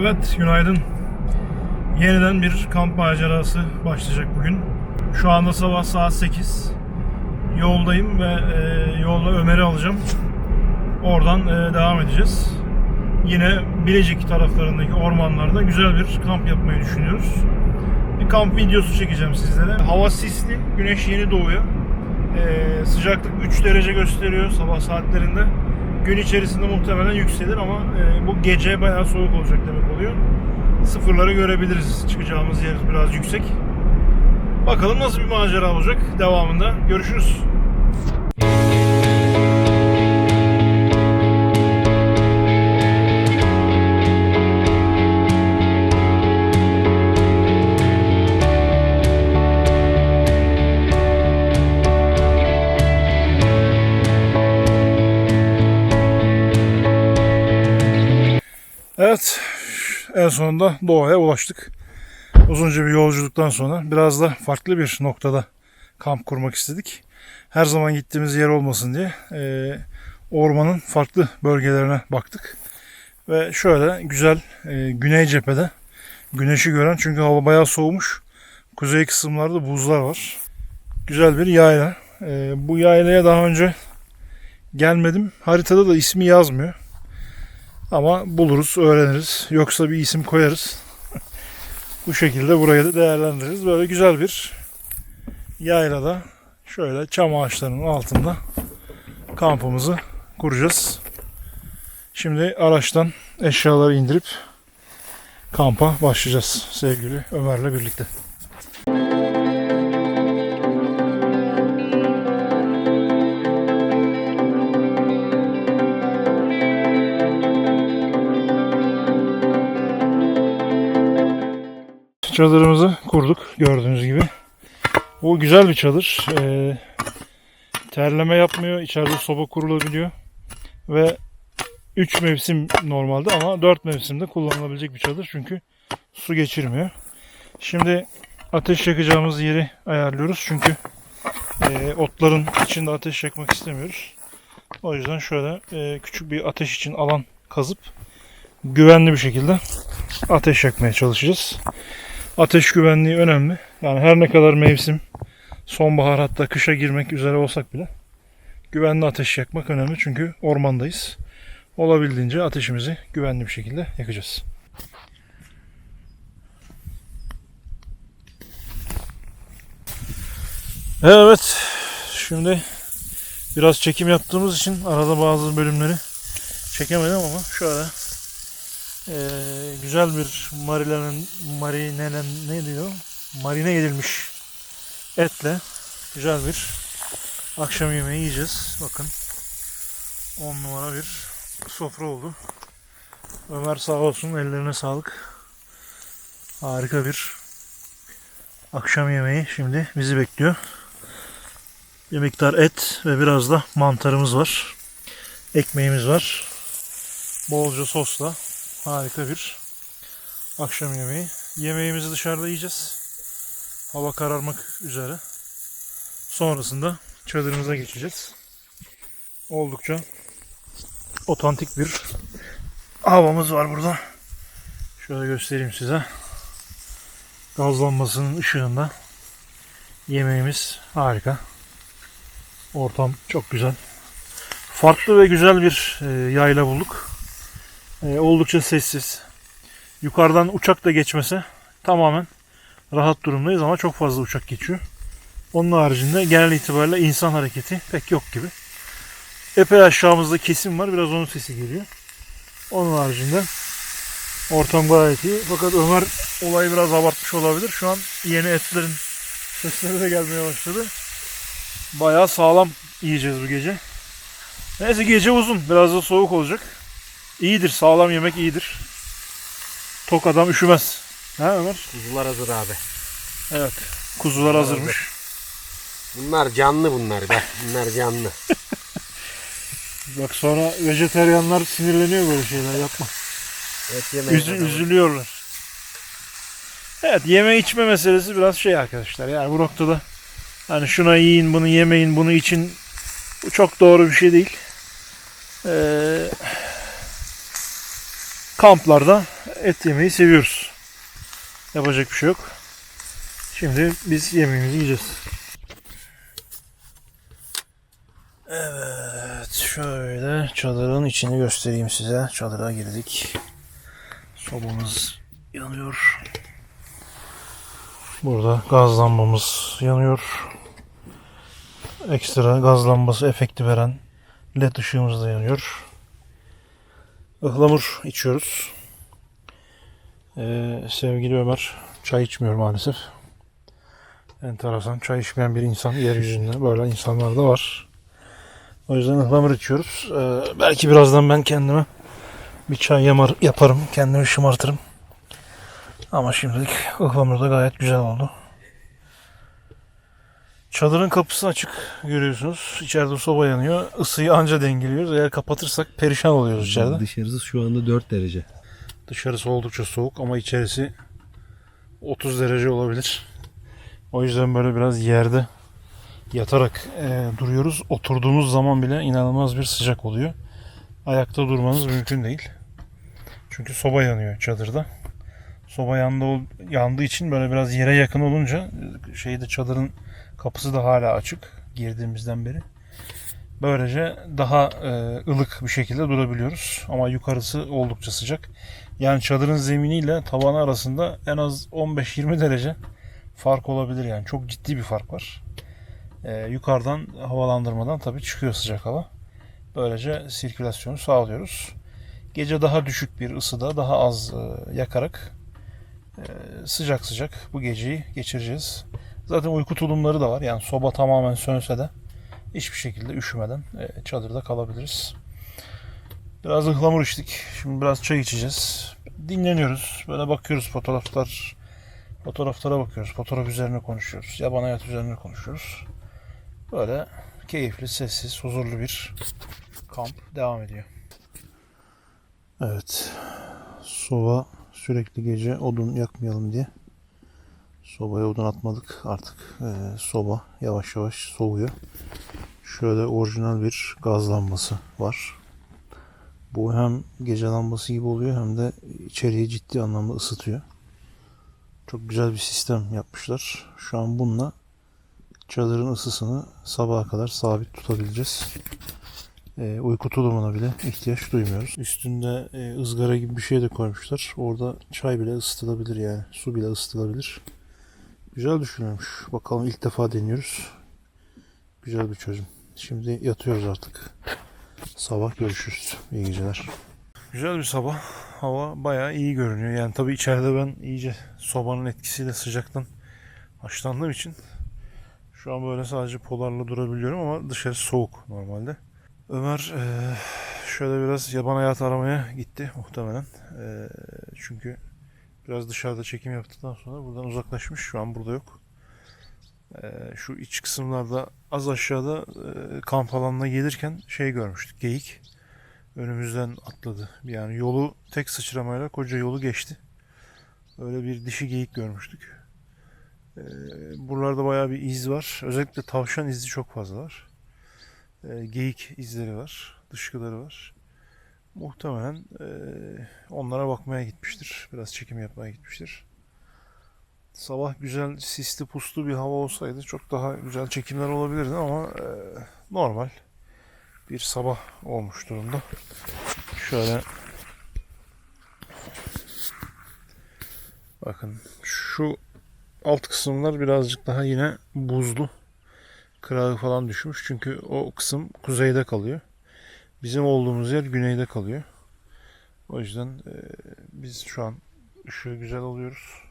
Evet, günaydın. Yeniden bir kamp macerası başlayacak bugün. Şu anda sabah saat 8. Yoldayım ve e, yolda Ömer'i alacağım. Oradan e, devam edeceğiz. Yine Bilecik taraflarındaki ormanlarda güzel bir kamp yapmayı düşünüyoruz. Bir kamp videosu çekeceğim sizlere. Hava sisli, güneş yeni doğuyor. E, sıcaklık 3 derece gösteriyor sabah saatlerinde. Gün içerisinde muhtemelen yükselir ama e, bu gece bayağı soğuk olacak demek oluyor. Sıfırları görebiliriz. Çıkacağımız yer biraz yüksek. Bakalım nasıl bir macera olacak. Devamında görüşürüz. Evet, en sonunda doğaya ulaştık. Uzunca bir yolculuktan sonra biraz da farklı bir noktada kamp kurmak istedik. Her zaman gittiğimiz yer olmasın diye e, ormanın farklı bölgelerine baktık. Ve şöyle güzel e, güney cephede güneşi gören çünkü hava bayağı soğumuş. Kuzey kısımlarda buzlar var. Güzel bir yayla. E, bu yaylaya daha önce gelmedim. Haritada da ismi yazmıyor. Ama buluruz, öğreniriz. Yoksa bir isim koyarız. Bu şekilde burayı da değerlendiririz. Böyle güzel bir yaylada şöyle çam ağaçlarının altında kampımızı kuracağız. Şimdi araçtan eşyaları indirip kampa başlayacağız sevgili Ömer'le birlikte. Çadırımızı kurduk gördüğünüz gibi. Bu güzel bir çadır. Ee, terleme yapmıyor. İçeride soba kurulabiliyor. Ve 3 mevsim normalde ama 4 mevsimde kullanılabilecek bir çadır. Çünkü su geçirmiyor. Şimdi ateş yakacağımız yeri ayarlıyoruz. Çünkü e, otların içinde ateş yakmak istemiyoruz. O yüzden şöyle e, küçük bir ateş için alan kazıp güvenli bir şekilde ateş yakmaya çalışacağız. Ateş güvenliği önemli. Yani her ne kadar mevsim sonbahar hatta kışa girmek üzere olsak bile güvenli ateş yakmak önemli çünkü ormandayız. Olabildiğince ateşimizi güvenli bir şekilde yakacağız. Evet. Şimdi biraz çekim yaptığımız için arada bazı bölümleri çekemedim ama şöyle ee, güzel bir marinelen, marinelen ne diyor? Marine edilmiş etle güzel bir akşam yemeği yiyeceğiz. Bakın 10 numara bir sofra oldu. Ömer sağ olsun ellerine sağlık. Harika bir akşam yemeği şimdi bizi bekliyor. Bir miktar et ve biraz da mantarımız var. Ekmeğimiz var. Bolca sosla harika bir akşam yemeği. Yemeğimizi dışarıda yiyeceğiz. Hava kararmak üzere. Sonrasında çadırımıza geçeceğiz. Oldukça otantik bir havamız var burada. Şöyle göstereyim size. Gaz lambasının ışığında yemeğimiz harika. Ortam çok güzel. Farklı ve güzel bir e, yayla bulduk. E, oldukça sessiz. Yukarıdan uçak da geçmese tamamen rahat durumdayız ama çok fazla uçak geçiyor. Onun haricinde genel itibariyle insan hareketi pek yok gibi. Epey aşağımızda kesim var. Biraz onun sesi geliyor. Onun haricinde ortam gayet iyi. Fakat Ömer olayı biraz abartmış olabilir. Şu an yeni etlerin sesleri de gelmeye başladı. Bayağı sağlam yiyeceğiz bu gece. Neyse gece uzun. Biraz da soğuk olacak. İyidir. Sağlam yemek iyidir. Tok adam üşümez. Ha Ömer? Kuzular hazır abi. Evet. Kuzular hazırmış. Bunlar canlı bunlar be. Bunlar canlı. Bak sonra vejeteryanlar sinirleniyor böyle şeyler yapma. Et yemeyin. Üzü, üzülüyorlar. Evet yeme içme meselesi biraz şey arkadaşlar. Yani bu noktada hani şuna yiyin bunu yemeyin bunu için bu çok doğru bir şey değil. Ee, kamplarda et yemeyi seviyoruz. Yapacak bir şey yok. Şimdi biz yemeğimizi yiyeceğiz. Evet, şöyle çadırın içini göstereyim size. Çadıra girdik. Sobamız yanıyor. Burada gaz lambamız yanıyor. Ekstra gaz lambası efekti veren led ışığımız da yanıyor. Ihlamur içiyoruz. Ee, sevgili Ömer çay içmiyor maalesef. Enteresan çay içmeyen bir insan yeryüzünde böyle insanlar da var. O yüzden ıhlamur içiyoruz. Ee, belki birazdan ben kendime bir çay yamar, yaparım. Kendimi şımartırım. Ama şimdilik ıhlamur da gayet güzel oldu. Çadırın kapısı açık görüyorsunuz. İçeride soba yanıyor. Isıyı anca dengeliyoruz. Eğer kapatırsak perişan oluyoruz içeride. Dışarısı şu anda 4 derece. Dışarısı oldukça soğuk ama içerisi 30 derece olabilir. O yüzden böyle biraz yerde yatarak e, duruyoruz. Oturduğumuz zaman bile inanılmaz bir sıcak oluyor. Ayakta durmanız mümkün değil. Çünkü soba yanıyor çadırda. Soba yandı, yandığı için böyle biraz yere yakın olunca e, şeyde çadırın kapısı da hala açık girdiğimizden beri. Böylece daha e, ılık bir şekilde durabiliyoruz. Ama yukarısı oldukça sıcak. Yani çadırın zeminiyle tavanı arasında en az 15-20 derece fark olabilir yani. Çok ciddi bir fark var. Ee, yukarıdan havalandırmadan tabii çıkıyor sıcak hava. Böylece sirkülasyonu sağlıyoruz. Gece daha düşük bir ısıda daha az e, yakarak e, sıcak sıcak bu geceyi geçireceğiz. Zaten uyku tulumları da var. Yani soba tamamen sönse de hiçbir şekilde üşümeden e, çadırda kalabiliriz. Biraz ıhlamur içtik. Şimdi biraz çay içeceğiz. Dinleniyoruz. Böyle bakıyoruz fotoğraflar. Fotoğraflara bakıyoruz. Fotoğraf üzerine konuşuyoruz. Yaban hayat üzerine konuşuyoruz. Böyle keyifli, sessiz, huzurlu bir kamp devam ediyor. Evet. Soba sürekli gece odun yakmayalım diye sobaya odun atmadık. Artık e, soba yavaş yavaş soğuyor. Şöyle orijinal bir gaz lambası var. Bu hem gece lambası gibi oluyor hem de içeriği ciddi anlamda ısıtıyor. Çok güzel bir sistem yapmışlar. Şu an bununla çadırın ısısını sabaha kadar sabit tutabileceğiz. Ee, uyku tulumuna bile ihtiyaç duymuyoruz. Üstünde e, ızgara gibi bir şey de koymuşlar. Orada çay bile ısıtılabilir yani. Su bile ısıtılabilir. Güzel düşünülmüş. Bakalım ilk defa deniyoruz. Güzel bir çözüm. Şimdi yatıyoruz artık. Sabah görüşürüz. İyi geceler. Güzel bir sabah. Hava bayağı iyi görünüyor. Yani tabii içeride ben iyice sobanın etkisiyle sıcaktan haşlandığım için şu an böyle sadece polarla durabiliyorum ama dışarı soğuk normalde. Ömer eee, şöyle biraz yaban hayatı aramaya gitti muhtemelen. Eee, çünkü biraz dışarıda çekim yaptıktan sonra buradan uzaklaşmış. Şu an burada yok. Eee, şu iç kısımlarda az aşağıda kamp alanına gelirken şey görmüştük. Geyik önümüzden atladı. Yani yolu tek sıçramayla koca yolu geçti. Öyle bir dişi geyik görmüştük. Buralarda bayağı bir iz var. Özellikle tavşan izi çok fazla var. Ee, geyik izleri var. Dışkıları var. Muhtemelen ee, onlara bakmaya gitmiştir. Biraz çekim yapmaya gitmiştir. Sabah güzel sisli puslu bir hava olsaydı çok daha güzel çekimler olabilirdi ama ee, normal bir sabah olmuş durumda. Şöyle bakın şu alt kısımlar birazcık daha yine buzlu. Kırağı falan düşmüş. Çünkü o kısım kuzeyde kalıyor. Bizim olduğumuz yer güneyde kalıyor. O yüzden e, biz şu an ışığı güzel alıyoruz.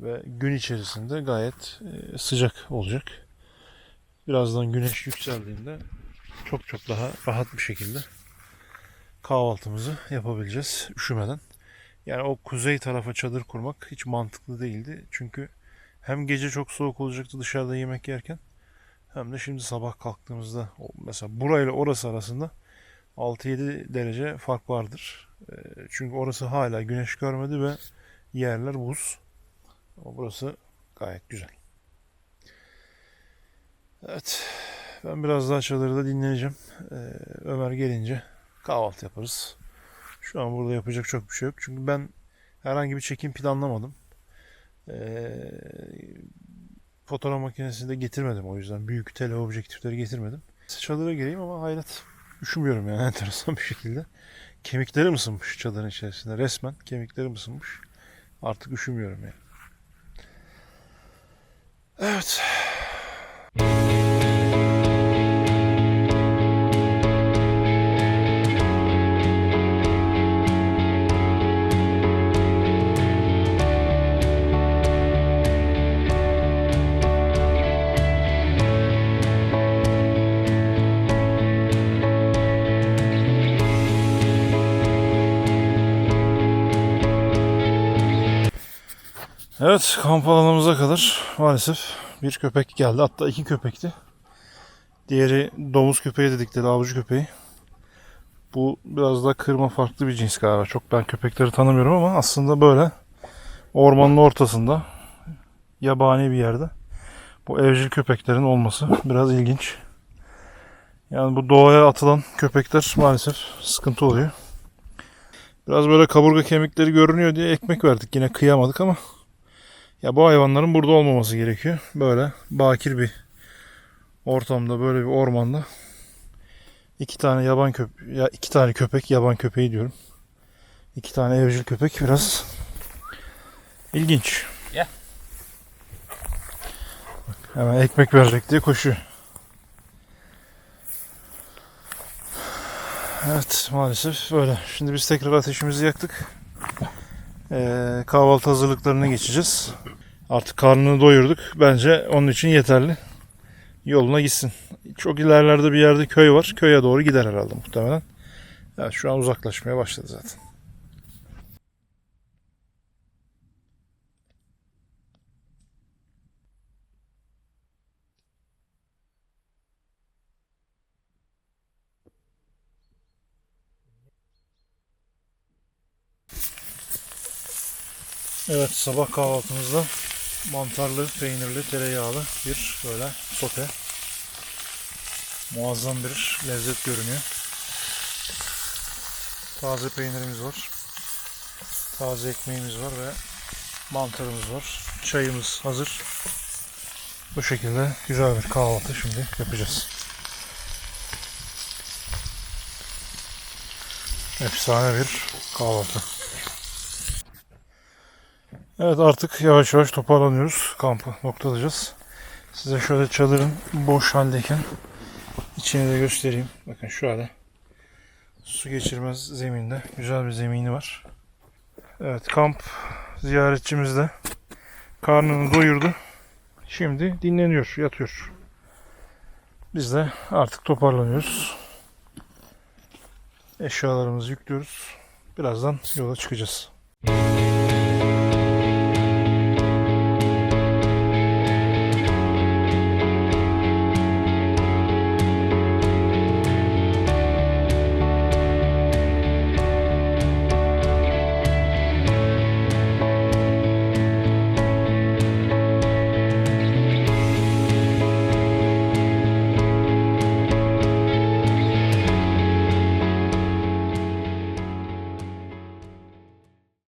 Ve gün içerisinde gayet e, sıcak olacak. Birazdan güneş yükseldiğinde çok çok daha rahat bir şekilde kahvaltımızı yapabileceğiz üşümeden. Yani o kuzey tarafa çadır kurmak hiç mantıklı değildi. Çünkü hem gece çok soğuk olacaktı dışarıda yemek yerken hem de şimdi sabah kalktığımızda mesela burayla orası arasında 6-7 derece fark vardır. Ee, Çünkü orası hala güneş görmedi ve yerler buz. Ama burası gayet güzel. Evet. Ben biraz daha çadırda dinleneceğim. Ee, Ömer gelince kahvaltı yaparız. Şu an burada yapacak çok bir şey yok. Çünkü ben herhangi bir çekim planlamadım. Ee, fotoğraf makinesini de getirmedim o yüzden. Büyük tele objektifleri getirmedim. Çadıra gireyim ama hayret üşümüyorum yani enteresan bir şekilde. Kemiklerim ısınmış çadırın içerisinde. Resmen kemiklerim ısınmış. Artık üşümüyorum yani. Evet. Evet kamp alanımıza kadar maalesef bir köpek geldi. Hatta iki köpekti. Diğeri domuz köpeği dedikleri avcı köpeği. Bu biraz daha kırma farklı bir cins galiba. Çok ben köpekleri tanımıyorum ama aslında böyle ormanın ortasında yabani bir yerde bu evcil köpeklerin olması biraz ilginç. Yani bu doğaya atılan köpekler maalesef sıkıntı oluyor. Biraz böyle kaburga kemikleri görünüyor diye ekmek verdik. Yine kıyamadık ama ya bu hayvanların burada olmaması gerekiyor. Böyle bakir bir ortamda, böyle bir ormanda iki tane yaban köpek, ya iki tane köpek, yaban köpeği diyorum. İki tane evcil köpek biraz ilginç. Bak, hemen ekmek verecek diye koşuyor. Evet maalesef böyle. Şimdi biz tekrar ateşimizi yaktık. Ee, kahvaltı hazırlıklarına geçeceğiz. Artık karnını doyurduk. Bence onun için yeterli. Yoluna gitsin. Çok ilerlerde bir yerde köy var. Köye doğru gider herhalde muhtemelen. Evet, şu an uzaklaşmaya başladı zaten. Evet sabah kahvaltımızda mantarlı, peynirli, tereyağlı bir böyle sote. Muazzam bir lezzet görünüyor. Taze peynirimiz var. Taze ekmeğimiz var ve mantarımız var. Çayımız hazır. Bu şekilde güzel bir kahvaltı şimdi yapacağız. Efsane bir kahvaltı. Evet artık yavaş yavaş toparlanıyoruz. Kampı noktalayacağız. Size şöyle çadırın boş haldeyken içini de göstereyim. Bakın şöyle su geçirmez zeminde güzel bir zemini var. Evet kamp ziyaretçimiz de karnını doyurdu. Şimdi dinleniyor, yatıyor. Biz de artık toparlanıyoruz. Eşyalarımızı yüklüyoruz. Birazdan yola çıkacağız.